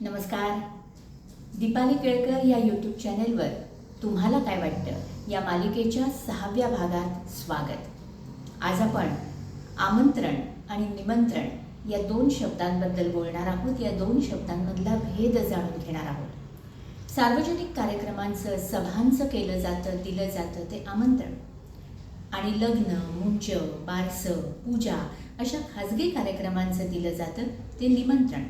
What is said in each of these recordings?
नमस्कार. दीपाली केळकर या यूट्यूब चॅनेलवर तुम्हाला काय वाटतं? या मालिकेच्या सहाव्या भागात स्वागत. आज आपण आमंत्रण आणि निमंत्रण या दोन शब्दांबद्दल बोलणार आहोत. या दोन शब्दांमधला भेद जाणून घेणार आहोत. सार्वजनिक कार्यक्रमांचं सभांचं केलं जातं दिलं जातं ते आमंत्रण. आणि लग्न मुंच बारसं पूजा अशा खाजगी कार्यक्रमांचं दिलं जातं ते निमंत्रण.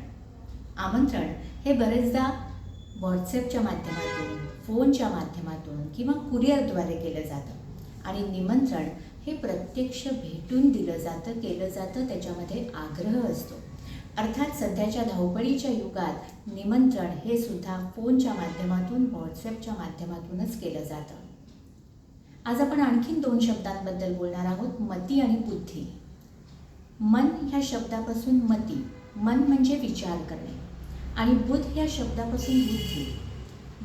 आमंत्रण हे बरेचदा व्हॉट्सॲपच्या माध्यमातून फोनच्या माध्यमातून किंवा कुरिअरद्वारे केलं जातं. आणि निमंत्रण हे प्रत्यक्ष भेटून दिलं जातं केलं जातं त्याच्यामध्ये आग्रह असतो. अर्थात सध्याच्या धावपळीच्या युगात निमंत्रण हे सुद्धा फोनच्या माध्यमातून व्हॉट्सॲपच्या माध्यमातूनच केलं जातं. आज आपण आणखीन दोन शब्दांबद्दल बोलणार आहोत मती आणि बुद्धी. मन ह्या शब्दापासून मती. मन म्हणजे विचार करणे. आणि बुध या शब्दापासून बुद्धी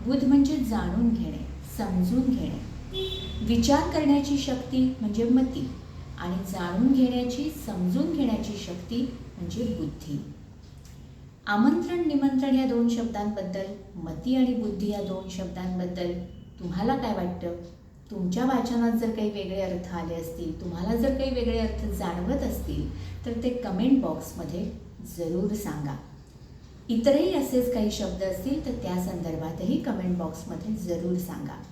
बुध म्हणजे जाणून घेणे समजून घेणे. विचार करण्याची शक्ती म्हणजे मती आणि जाणून घेण्याची समजून घेण्याची शक्ती म्हणजे बुद्धी. आमंत्रण निमंत्रण या दोन शब्दांबद्दल मती आणि बुद्धी या दोन शब्दांबद्दल तुम्हाला काय वाटतं? तुमच्या वाचनात जर काही वेगळे अर्थ आले असतील तुम्हाला जर काही वेगळे अर्थ जाणवत असतील तर ते कमेंट बॉक्समध्ये जरूर सांगा. इतरही असेच काही शब्द असतील तर त्या संदर्भातही कमेंट बॉक्समध्ये जरूर सांगा.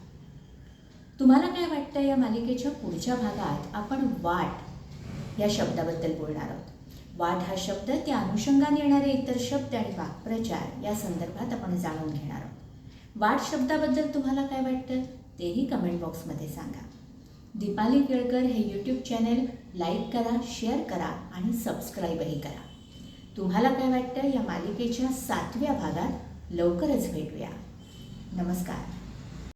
तुम्हाला काय वाटतं या मालिकेच्या पुढच्या भागात आपण वाट या शब्दाबद्दल बोलणार आहोत? वाट हा शब्द त्या अनुषंगाने येणारे इतर शब्द आणि वाक्प्रचार या संदर्भात आपण जाणून घेणार आहोत. वाट शब्दाबद्दल तुम्हाला काय वाटतं? तेही कमेंट बॉक्समध्ये सांगा. दीपाली केळकर हे यूट्यूब चॅनेल लाईक करा शेअर करा आणि सबस्क्राईबही करा. तुम्हाला काय वाटतं? या मालिकेच्या सातव्या भागात लवकरच भेटूया. नमस्कार.